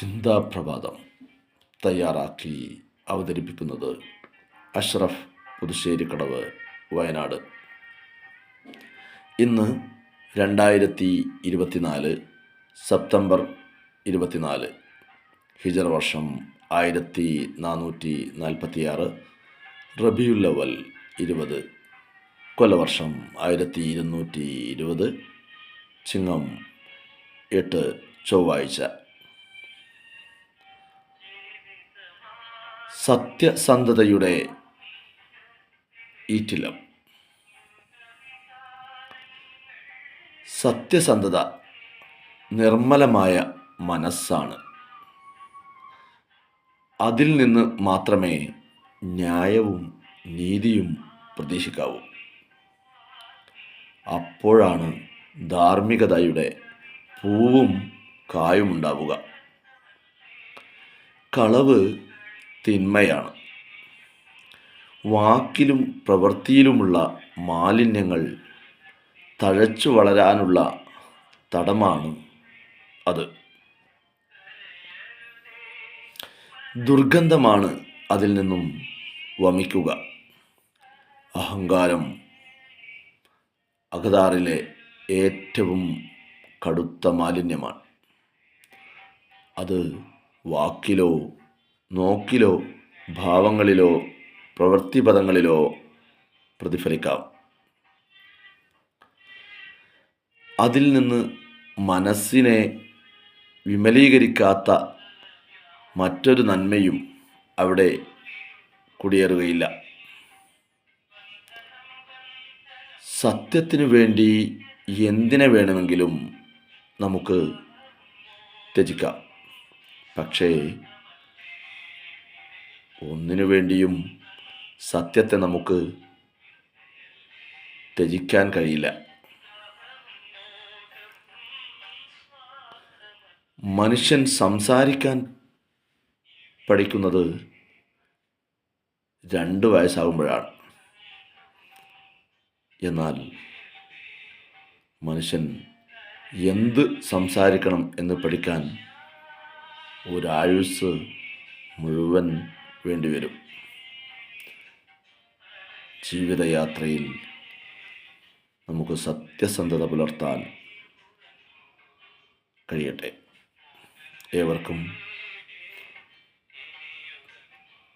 ചിന്താപ്രഭാതം തയ്യാറാക്കി അവതരിപ്പിക്കുന്നത് അഷ്റഫ് പുതുശ്ശേരിക്കടവ് വയനാട്. ഇന്ന് രണ്ടായിരത്തി ഇരുപത്തിനാല് സെപ്റ്റംബർ ഇരുപത്തിനാല് ഹിജർ വർഷം ആയിരത്തി നാനൂറ്റി നാൽപ്പത്തിയാറ് റബിയുല്ലവൽ ഇരുപത് കൊലവർഷം ആയിരത്തി ഇരുന്നൂറ്റി ഇരുപത് ചിങ്ങം എട്ട് ചൊവ്വാഴ്ച. സത്യസന്ധതയുടെ ഈറ്റിലം. സത്യസന്ധത നിർമ്മലമായ മനസ്സാണ്. അതിൽ നിന്ന് മാത്രമേ ന്യായവും നീതിയും പ്രതീക്ഷിക്കാവൂ. അപ്പോഴാണ് ധാർമ്മികതയുടെ പൂവും കായുമുണ്ടാവുക കളവ് തിന്മയാണ്. വാക്കിലും പ്രവൃത്തിയിലുമുള്ള മാലിന്യങ്ങൾ തഴച്ചു വളരാനുള്ള തടമാണ് അത്. ദുർഗന്ധമാണ് അതിൽ നിന്നും വമിക്കുക. അഹങ്കാരം അഖദാറിലെ ഏറ്റവും കടുത്ത മാലിന്യമാണ്. അത് വാക്കിലോ നോക്കിലോ ഭാവങ്ങളിലോ പ്രവൃത്തിപദങ്ങളിലോ പ്രതിഫലിക്കാം. അതിൽ നിന്ന് മനസ്സിനെ വിമലീകരിക്കാത്ത മറ്റൊരു നന്മയും അവിടെ കുടിയേറുകയില്ല. സത്യത്തിനു വേണ്ടി എന്തിനെ വേണമെങ്കിലും നമുക്ക് ത്യജിക്കാം. പക്ഷേ ഒന്നിനു വേണ്ടിയും സത്യത്തെ നമുക്ക് ത്യജിക്കാൻ കഴിയില്ല. മനുഷ്യൻ സംസാരിക്കാൻ പഠിക്കുന്നത് രണ്ട് വയസ്സാകുമ്പോഴാണ് എന്നാൽ മനുഷ്യൻ എന്ത് സംസാരിക്കണം എന്ന് പഠിക്കാൻ ഒരായുസ് മുഴുവൻ വേണ്ടിവരും. ജീവിതയാത്രയിൽ നമുക്ക് സത്യസന്ധത പുലർത്താൻ കഴിയട്ടെ. ഏവർക്കും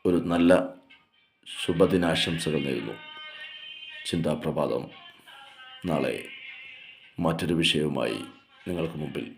ഒരു നല്ല ശുഭദിനാശംസകൾ നേരുന്നു. ചിന്താപ്രഭാതം. നാളെ മറ്റൊരു വിഷയവുമായി നിങ്ങൾക്ക് മുമ്പിൽ